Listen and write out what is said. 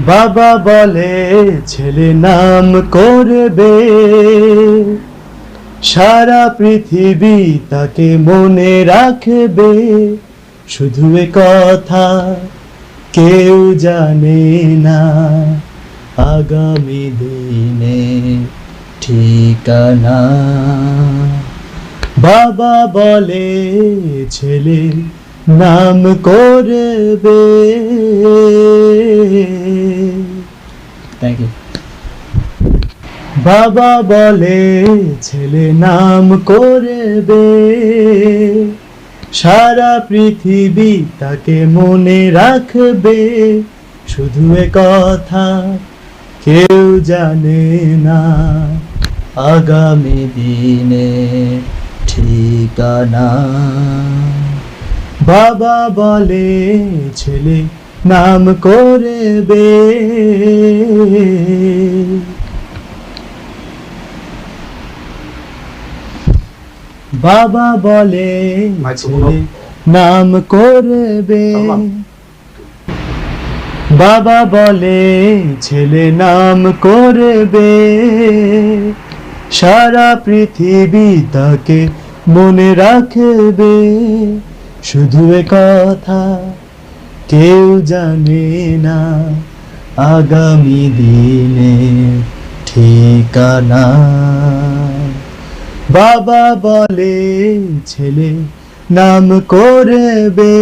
বাবা বলে, ছেলে নাম করবে। সারা পৃথিবী তাকে মনে রাখবে। শুধু এ কথা কেউ জানে না। আগামী দিনে ঠিকানা। বাবা বলে, ছেলে নাম করবে। থ্যাংক ইউ বাবা বলে, ছেলে নাম করবে। সারা পৃথিবী তাকে মনে রাখবে। শুধু এ কথা কেউ জানে না। আগামী দিনে ঠিকানা। বাবা বলে, ছেলে নাম করবে। বাবা বলে। নাম করবে। বাবা বলে ছেলে নাম করবে। সারা পৃথিবী তাকে মনে রাখবে। শুধু কথা। কেউ জানে না আগামী দিনে ঠিকানা। বাবা বলে ছেলে নাম করবে।